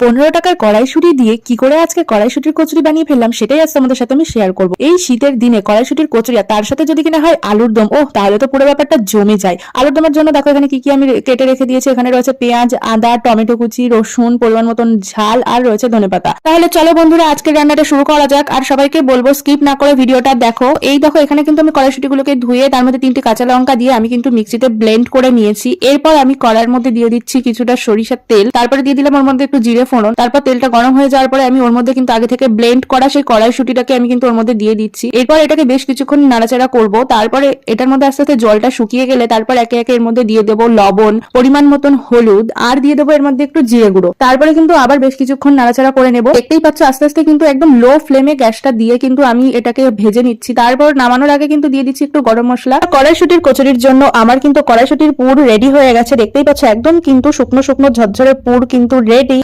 পনেরো টাকার কড়াইশুটি দিয়ে কি করে আজকে কড়াইশুটির কচুরি বানিয়ে ফেললাম, সেটাই আজকে আমাদের সাথে আমি শেয়ার করব। এই শীতের দিনে কড়াইশুটির কচুরি তার সাথে যদি কিনা হয় আলুর দম ও তাহলে তো পুরো ব্যাপারটা জমে যায়। আলুর দমের জন্য দেখো এখানে কি কি আমি কেটে রেখে দিয়েছি, এখানে রয়েছে পেঁয়াজ, আদা, টমেটো কুচি, রসুন, পরিমাণ মতন ঝাল আর রয়েছে ধনেপাতা তাহলে চলো বন্ধুরা, আজকের রান্নাটা শুরু করা যাক, আর সবাইকে বলব স্কিপ না করে ভিডিওটা দেখো। এই দেখো এখানে কিন্তু আমি কড়াইশুটিগুলোকে ধুয়ে তার মধ্যে তিনটে কাঁচা লঙ্কা দিয়ে আমি কিন্তু মিক্সিতে ব্লেন্ড করে নিয়েছি। এরপর আমি কড়ার মধ্যে দিয়ে দিচ্ছি কিছুটা সরিষার তেল, তারপরে দিয়ে দিলাম ওর মধ্যে একটু জিরে ফোড়ন, তারপর তেলটা গরম হয়ে যাওয়ার পরে আমি ওর মধ্যে কিন্তু আগে থেকে ব্লেন্ড করা সেই কড়াইশুটিটাকে আমি কিন্তু ওর মধ্যে দিয়ে দিচ্ছি। এরপর এটাকে বেশ কিছুক্ষণ নাড়াচাড়া করব, তারপরে এটার মধ্যে আস্তে আস্তে জলটা শুকিয়ে গেলে তারপর একে একে এর মধ্যে দিয়ে দেবো লবণ, পরিমাণ মতন হলুদ, আর দিয়ে দেবো এর মধ্যে একটু জিরে গুঁড়ো। তারপরে কিন্তু আবার বেশ কিছুক্ষণ নাড়াচাড়া করে নেব। দেখতেই পাচ্ছ আস্তে আস্তে কিন্তু একদম লো ফ্লেমে গ্যাসটা দিয়ে কিন্তু আমি এটাকে ভেজে নিচ্ছি। তারপর নামানোর আগে কিন্তু দিয়ে দিচ্ছি একটু গরম মশলা। কড়াইশুটির কচুরির জন্য আমার কিন্তু কড়াইশুটির পুর রেডি হয়ে গেছে। দেখতেই পাচ্ছ একদম কিন্তু শুকনো শুকনো ঝরঝরে পুর কিন্তু রেডি